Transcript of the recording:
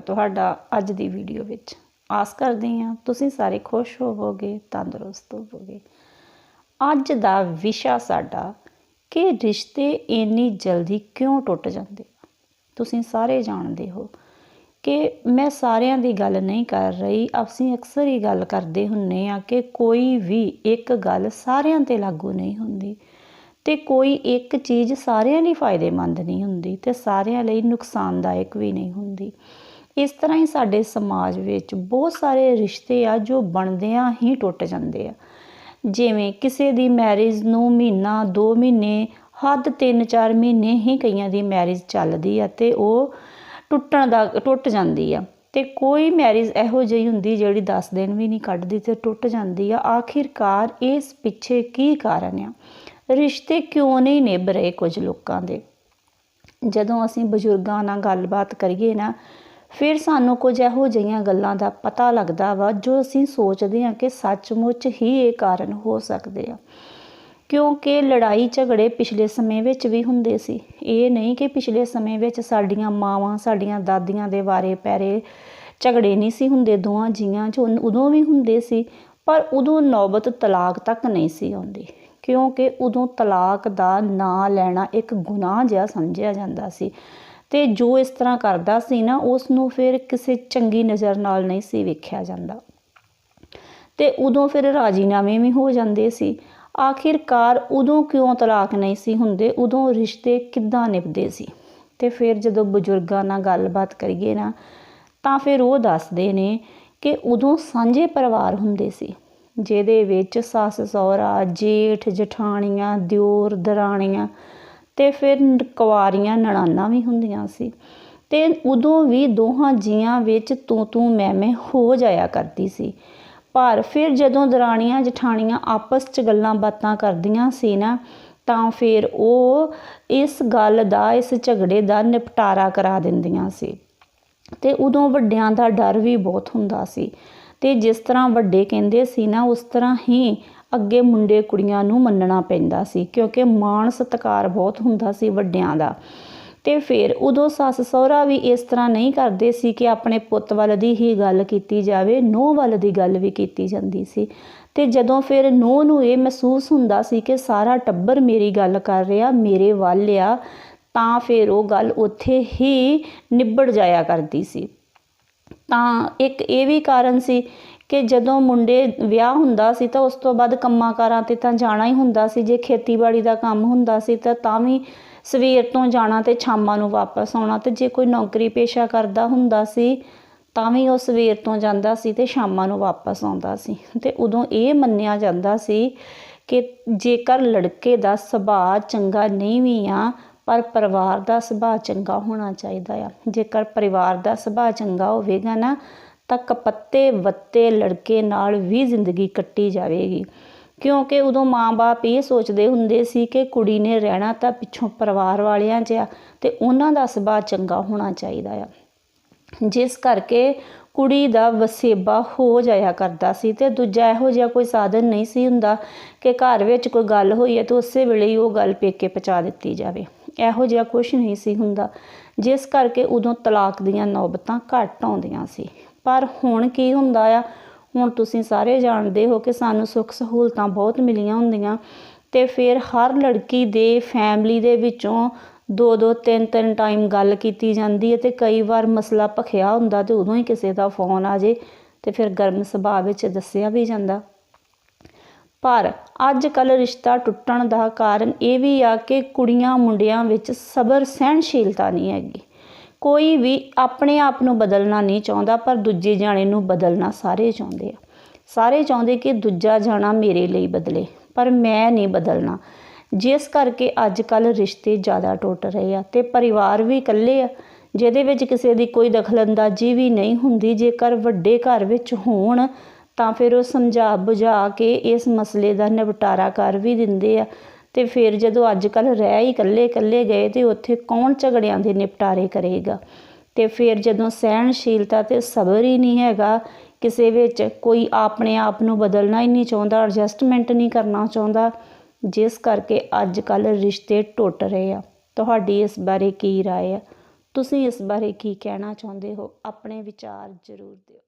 ਤੁਹਾਡਾ ਅੱਜ ਦੀ ਵੀਡੀਓ ਵਿੱਚ। ਆਸ ਕਰਦੀ ਹਾਂ ਤੁਸੀਂ ਸਾਰੇ ਖੁਸ਼ ਹੋਵੋਗੇ, ਤੰਦਰੁਸਤ ਹੋਵੋਗੇ। ਅੱਜ ਦਾ ਵਿਸ਼ਾ ਸਾਡਾ, ਕਿ ਰਿਸ਼ਤੇ ਇੰਨੀ ਜਲਦੀ ਕਿਉਂ ਟੁੱਟ ਜਾਂਦੇ? ਤੁਸੀਂ ਸਾਰੇ ਜਾਣਦੇ ਹੋ ਕਿ ਮੈਂ ਸਾਰਿਆਂ ਦੀ ਗੱਲ ਨਹੀਂ ਕਰ ਰਹੀ। ਅਸੀਂ ਅਕਸਰ ਹੀ ਗੱਲ ਕਰਦੇ ਹੁੰਨੇ ਆ ਕਿ ਕੋਈ ਵੀ ਇੱਕ ਗੱਲ ਸਾਰਿਆਂ ਤੇ ਲਾਗੂ ਨਹੀਂ ਹੁੰਦੀ ਤੇ ਕੋਈ ਇੱਕ ਚੀਜ਼ ਸਾਰਿਆਂ ਲਈ ਫਾਇਦੇਮੰਦ ਨਹੀਂ ਹੁੰਦੀ ਤੇ ਸਾਰਿਆਂ ਲਈ ਨੁਕਸਾਨਦਾਇਕ ਵੀ ਨਹੀਂ ਹੁੰਦੀ। ਇਸ ਤਰ੍ਹਾਂ ਹੀ ਸਾਡੇ ਸਮਾਜ ਵਿੱਚ ਬਹੁਤ ਸਾਰੇ ਰਿਸ਼ਤੇ ਆ ਜੋ ਬਣਦਿਆਂ ਹੀ ਟੁੱਟ ਜਾਂਦੇ ਆ। ਜਿਵੇਂ ਕਿਸੇ ਦੀ ਮੈਰਿਜ ਨੂੰ ਮਹੀਨਾ 2 ਮਹੀਨੇ, ਹੱਦ 3-4 ਮਹੀਨੇ ਹੀ ਕਈਆਂ ਦੀ ਮੈਰਿਜ ਚੱਲਦੀ ਆ ਤੇ ਉਹ ਟੁੱਟਣ ਦਾ, ਟੁੱਟ ਜਾਂਦੀ ਆ। ਤੇ ਕੋਈ ਮੈਰਿਜ ਇਹੋ ਜਿਹੀ ਹੁੰਦੀ ਜਿਹੜੀ 10 ਦਿਨ ਵੀ ਨਹੀਂ ਕੱਢਦੀ ਤੇ ਟੁੱਟ ਜਾਂਦੀ ਆ। ਆਖਿਰਕਾਰ ਇਸ ਪਿੱਛੇ ਕੀ ਕਾਰਨ ਆ? ਰਿਸ਼ਤੇ ਕਿਉਂ ਨਹੀਂ ਨਿਭ ਰਹੇ ਕੁਝ ਲੋਕਾਂ ਦੇ? ਜਦੋਂ ਅਸੀਂ ਬਜ਼ੁਰਗਾਂ ਨਾਲ ਗੱਲਬਾਤ ਕਰੀਏ ਨਾ ਫਿਰ ਸਾਨੂੰ ਕੁਝ ਇਹੋ ਜਿਹੀਆਂ ਗੱਲਾਂ ਦਾ ਪਤਾ ਲੱਗਦਾ ਵਾ ਜੋ ਅਸੀਂ ਸੋਚਦੇ ਹਾਂ ਕਿ ਸੱਚਮੁੱਚ ਹੀ ਇਹ ਕਾਰਨ ਹੋ ਸਕਦੇ ਆ। ਕਿਉਂਕਿ ਲੜਾਈ ਝਗੜੇ ਪਿਛਲੇ ਸਮੇਂ ਵਿੱਚ ਵੀ ਹੁੰਦੇ ਸੀ। ਇਹ ਨਹੀਂ ਕਿ ਪਿਛਲੇ ਸਮੇਂ ਵਿੱਚ ਸਾਡੀਆਂ ਮਾਵਾਂ, ਸਾਡੀਆਂ ਦਾਦੀਆਂ ਦੇ ਵਾਰੇ ਪੈਰੇ ਝਗੜੇ ਨਹੀਂ ਸੀ ਹੁੰਦੇ, ਦੋਵਾਂ ਜੀਆਂ 'ਚ ਉਦੋਂ ਵੀ ਹੁੰਦੇ ਸੀ, ਪਰ ਉਦੋਂ ਨੌਬਤ ਤਲਾਕ ਤੱਕ ਨਹੀਂ ਸੀ ਆਉਂਦੀ। ਕਿਉਂਕਿ ਉਦੋਂ ਤਲਾਕ ਦਾ ਨਾਂ ਲੈਣਾ ਇੱਕ ਗੁਨਾਹ ਜਿਹਾ ਸਮਝਿਆ ਜਾਂਦਾ ਸੀ। ਤੇ ਜੋ ਇਸ ਤਰ੍ਹਾਂ ਕਰਦਾ ਸੀ ਨਾ ਉਸ ਨੂੰ ਫਿਰ ਕਿਸੇ ਚੰਗੀ ਨਜ਼ਰ ਨਾਲ ਨਹੀਂ ਸੀ ਵੇਖਿਆ ਜਾਂਦਾ। ਤੇ ਉਦੋਂ ਫਿਰ ਰਾਜੀਨਾਮੇ ਵੀ ਹੋ ਜਾਂਦੇ ਸੀ। ਆਖਿਰਕਾਰ ਉਦੋਂ ਕਿਉਂ ਤਲਾਕ ਨਹੀਂ ਸੀ ਹੁੰਦੇ? ਉਦੋਂ ਰਿਸ਼ਤੇ ਕਿੱਦਾਂ ਨਿਭਦੇ ਸੀ? ਤੇ ਫਿਰ ਜਦੋਂ ਬਜ਼ੁਰਗਾਂ ਨਾਲ ਗੱਲਬਾਤ ਕਰੀਏ ਨਾ, ਤਾਂ ਫਿਰ ਉਹ ਦੱਸਦੇ ਨੇ ਕਿ ਉਦੋਂ ਸਾਂਝੇ ਪਰਿਵਾਰ ਹੁੰਦੇ ਸੀ, ਜਿਹਦੇ ਵਿੱਚ ਸੱਸ ਸਹੁਰਾ ਜੇਠ ਜਠਾਣੀਆਂ ਦਿਓਰ ਦਰਾਣੀਆਂ ਤੇ ਫਿਰ ਕੁਆਰੀਆਂ ਨਣਾਨਾਂ ਵੀ ਹੁੰਦੀਆਂ ਸੀ। ਤੇ ਉਦੋਂ ਵੀ ਦੋਹਾਂ ਜੀਆਂ ਵਿੱਚ ਤੂੰ ਤੂੰ ਮੈਂ ਮੈਂ ਹੋ ਜਾਇਆ ਕਰਦੀ ਸੀ। ਪਰ ਫਿਰ ਜਦੋਂ ਦਰਾਣੀਆਂ ਜਠਾਣੀਆਂ ਆਪਸ 'ਚ ਗੱਲਾਂ ਬਾਤਾਂ ਕਰਦੀਆਂ ਸੀ ਨਾ, ਤਾਂ ਫਿਰ ਉਹ ਇਸ ਗੱਲ ਦਾ, ਇਸ ਝਗੜੇ ਦਾ ਨਿਪਟਾਰਾ ਕਰਾ ਦਿੰਦੀਆਂ ਸੀ। ਤੇ ਉਦੋਂ ਵੱਡਿਆਂ ਦਾ ਡਰ ਵੀ ਬਹੁਤ ਹੁੰਦਾ ਸੀ। ਤੇ ਜਿਸ ਤਰ੍ਹਾਂ ਵੱਡੇ ਕਹਿੰਦੇ ਸੀ ਨਾ, ਉਸ ਤਰ੍ਹਾਂ ਹੀ ਅੱਗੇ ਮੁੰਡੇ ਕੁੜੀਆਂ ਨੂੰ ਮੰਨਣਾ ਪੈਂਦਾ ਸੀ, ਕਿਉਂਕਿ ਮਾਣ ਸਤਿਕਾਰ ਬਹੁਤ ਹੁੰਦਾ ਸੀ ਵੱਡਿਆਂ ਦਾ। ਤੇ ਫਿਰ ਉਦੋਂ ਸੱਸ ਸਹੁਰਾ ਵੀ ਇਸ ਤਰ੍ਹਾਂ ਨਹੀਂ ਕਰਦੇ ਸੀ ਕਿ ਆਪਣੇ ਪੁੱਤ ਵੱਲ ਦੀ ਹੀ ਗੱਲ ਕੀਤੀ ਜਾਵੇ, ਨੂੰਹ ਵੱਲ ਦੀ ਗੱਲ ਵੀ ਕੀਤੀ ਜਾਂਦੀ ਸੀ। ਤੇ ਜਦੋਂ ਫਿਰ ਨੂੰਹ ਨੂੰ ਇਹ ਮਹਿਸੂਸ ਹੁੰਦਾ ਸੀ ਕਿ ਸਾਰਾ ਟੱਬਰ ਮੇਰੀ ਗੱਲ ਕਰ ਰਿਹਾ, ਮੇਰੇ ਵੱਲ ਆ, ਤਾਂ ਫਿਰ ਉਹ ਗੱਲ ਉੱਥੇ ਹੀ ਨਿਬੜ ਜਾਇਆ ਕਰਦੀ ਸੀ। ਤਾਂ ਇੱਕ ਇਹ ਵੀ ਕਾਰਨ ਸੀ ਕਿ ਜਦੋਂ ਮੁੰਡੇ ਵਿਆਹ ਹੁੰਦਾ ਸੀ ਤਾਂ ਉਸ ਤੋਂ ਬਾਅਦ ਕੰਮਾਂ ਕਾਰਾਂ ਤੇ ਤਾਂ ਜਾਣਾ ਹੀ ਹੁੰਦਾ ਸੀ, ਜੇ ਖੇਤੀਬਾੜੀ ਦਾ ਕੰਮ ਹੁੰਦਾ ਸੀ ਤਾਂ ਤਾਂ ਵੀ ਸਵੇਰ ਤੋਂ ਜਾਣਾ ਤੇ ਸ਼ਾਮਾਂ ਨੂੰ ਵਾਪਸ ਆਉਣਾ ਅਤੇ ਜੇ ਕੋਈ ਨੌਕਰੀ ਪੇਸ਼ਾ ਕਰਦਾ ਹੁੰਦਾ ਸੀ ਤਾਂ ਵੀ ਉਹ ਸਵੇਰ ਤੋਂ ਜਾਂਦਾ ਸੀ ਅਤੇ ਸ਼ਾਮਾਂ ਨੂੰ ਵਾਪਸ ਆਉਂਦਾ ਸੀ। ਅਤੇ ਉਦੋਂ ਇਹ ਮੰਨਿਆ ਜਾਂਦਾ ਸੀ ਕਿ ਜੇਕਰ ਲੜਕੇ ਦਾ ਸੁਭਾਅ ਚੰਗਾ ਨਹੀਂ ਵੀ ਆ, ਪਰ ਪਰਿਵਾਰ ਦਾ ਸੁਭਾਅ ਚੰਗਾ ਹੋਣਾ ਚਾਹੀਦਾ ਆ। ਜੇਕਰ ਪਰਿਵਾਰ ਦਾ ਸੁਭਾਅ ਚੰਗਾ ਹੋਵੇਗਾ ਨਾ ਤਾਂ ਕਪੱਤੇ ਵੱਤੇ ਲੜਕੇ ਨਾਲ ਵੀ ਜ਼ਿੰਦਗੀ ਕੱਟੀ ਜਾਵੇਗੀ। ਕਿਉਂਕਿ ਉਦੋਂ ਮਾਂ-ਬਾਪ ਇਹ ਸੋਚਦੇ ਹੁੰਦੇ ਸੀ ਕਿ ਕੁੜੀ ਨੇ ਰਹਿਣਾ ਤਾਂ ਪਿੱਛੋਂ ਪਰਿਵਾਰ ਵਾਲਿਆਂ 'ਚ ਆ ਤੇ ਉਹਨਾਂ ਦਾ ਸੁਭਾਅ ਚੰਗਾ ਹੋਣਾ ਚਾਹੀਦਾ ਆ। ਜਿਸ ਕਰਕੇ ਕੁੜੀ ਦਾ ਵਸੇਬਾ ਹੋ ਜਾਇਆ ਕਰਦਾ ਸੀ ਤੇ ਦੂਜਾ ਇਹੋ ਜਿਹਾ ਕੋਈ ਸਾਧਨ ਨਹੀਂ ਸੀ ਹੁੰਦਾ ਕਿ ਘਰ ਵਿੱਚ ਕੋਈ ਗੱਲ ਹੋਈ ਹੈ ਤਾਂ ਉਸੇ ਵੇਲੇ ਹੀ ਉਹ ਗੱਲ ਪੇਕੇ ਪਹੁੰਚਾ ਦਿੱਤੀ ਜਾਵੇ। ਇਹੋ ਜਿਹਾ ਕੁਝ ਨਹੀਂ ਸੀ ਹੁੰਦਾ, ਜਿਸ ਕਰਕੇ ਉਦੋਂ ਤਲਾਕ ਦੀਆਂ ਨੌਬਤਾਂ ਘੱਟ ਆਉਂਦੀਆਂ ਸੀ। ਪਰ ਹੁਣ ਕੀ ਹੁੰਦਾ ਆ? ਹੁਣ ਤੁਸੀਂ ਸਾਰੇ ਜਾਣਦੇ ਹੋ ਕਿ ਸਾਨੂੰ ਸੁੱਖ ਸਹੂਲਤਾਂ ਬਹੁਤ ਮਿਲੀਆਂ ਹੁੰਦੀਆਂ ਤੇ ਫਿਰ ਹਰ ਲੜਕੀ ਦੇ ਫੈਮਲੀ ਦੇ ਵਿੱਚੋਂ ਦੋ ਦੋ ਤਿੰਨ ਤਿੰਨ ਟਾਈਮ ਗੱਲ ਕੀਤੀ ਜਾਂਦੀ ਹੈ ਤੇ ਕਈ ਵਾਰ ਮਸਲਾ ਭਖਿਆ ਹੁੰਦਾ ਤੇ ਉਦੋਂ ਹੀ ਕਿਸੇ ਦਾ ਫੋਨ ਆ ਜੇ ਤੇ ਫਿਰ ਗਰਮ ਸੁਭਾਅ ਵਿੱਚ ਦੱਸਿਆ ਵੀ ਜਾਂਦਾ। ਪਰ ਅੱਜ ਕੱਲ ਰਿਸ਼ਤਾ ਟੁੱਟਣ ਦਾ ਕਾਰਨ ਇਹ ਵੀ ਆ ਕਿ ਕੁੜੀਆਂ ਮੁੰਡਿਆਂ ਵਿੱਚ ਸਬਰ ਸਹਿਣਸ਼ੀਲਤਾ ਨਹੀਂ ਹੈਗੀ। ਕੋਈ ਵੀ ਆਪਣੇ ਆਪ ਨੂੰ ਬਦਲਣਾ ਨਹੀਂ ਚਾਹੁੰਦਾ, ਪਰ ਦੂਜੇ ਜਾਣੇ ਨੂੰ ਬਦਲਣਾ ਸਾਰੇ ਚਾਹੁੰਦੇ ਆ। ਸਾਰੇ ਚਾਹੁੰਦੇ ਕਿ ਦੂਜਾ ਜਾਣਾ ਮੇਰੇ ਲਈ ਬਦਲੇ, ਪਰ ਮੈਂ ਨਹੀਂ ਬਦਲਣਾ। ਜਿਸ ਕਰਕੇ ਅੱਜ ਕੱਲ ਰਿਸ਼ਤੇ ਜ਼ਿਆਦਾ ਟੁੱਟ ਰਹੇ ਆ ਤੇ ਪਰਿਵਾਰ ਵੀ ਇਕੱਲੇ ਆ, ਜਿਹਦੇ ਵਿੱਚ ਕਿਸੇ ਦੀ ਕੋਈ ਦਖਲਅੰਦਾਜ਼ੀ ਵੀ ਨਹੀਂ ਹੁੰਦੀ। ਜੇਕਰ ਵੱਡੇ ਘਰ ਵਿੱਚ ਹੋਣ, ਤਾਂ ਫਿਰ ਉਹ ਸਮਝਾ ਬੁਝਾ ਕੇ ਇਸ ਮਸਲੇ ਦਾ ਨਿਪਟਾਰਾ ਕਰ ਵੀ ਦਿੰਦੇ ਆ। ਤੇ ਫਿਰ ਜਦੋਂ ਅੱਜ ਕੱਲ ਰਹਿ ਹੀ ਇਕੱਲੇ ਇਕੱਲੇ ਗਏ ਤੇ ਉੱਥੇ ਕੌਣ ਝਗੜਿਆਂ ਦੇ ਨਿਪਟਾਰੇ ਕਰੇਗਾ ਤੇ ਫਿਰ ਜਦੋਂ ਸਹਿਣਸ਼ੀਲਤਾ ਤੇ ਸਬਰ ਹੀ ਨਹੀਂ ਹੈਗਾ ਕਿਸੇ ਵਿੱਚ ਕੋਈ ਆਪਣੇ ਆਪ ਨੂੰ ਬਦਲਣਾ ਹੀ ਨਹੀਂ ਚਾਹੁੰਦਾ ਐਡਜਸਟਮੈਂਟ ਨਹੀਂ ਕਰਨਾ ਚਾਹੁੰਦਾ ਜਿਸ ਕਰਕੇ ਅੱਜ ਕੱਲ ਰਿਸ਼ਤੇ ਟੁੱਟ ਰਹੇ ਆ ਤੁਹਾਡੀ ਇਸ ਬਾਰੇ ਕੀ رائے ਆ ਤੁਸੀਂ ਇਸ ਬਾਰੇ ਕੀ ਕਹਿਣਾ ਚਾਹੁੰਦੇ ਹੋ ਆਪਣੇ ਵਿਚਾਰ ਜ਼ਰੂਰ ਦਿਓ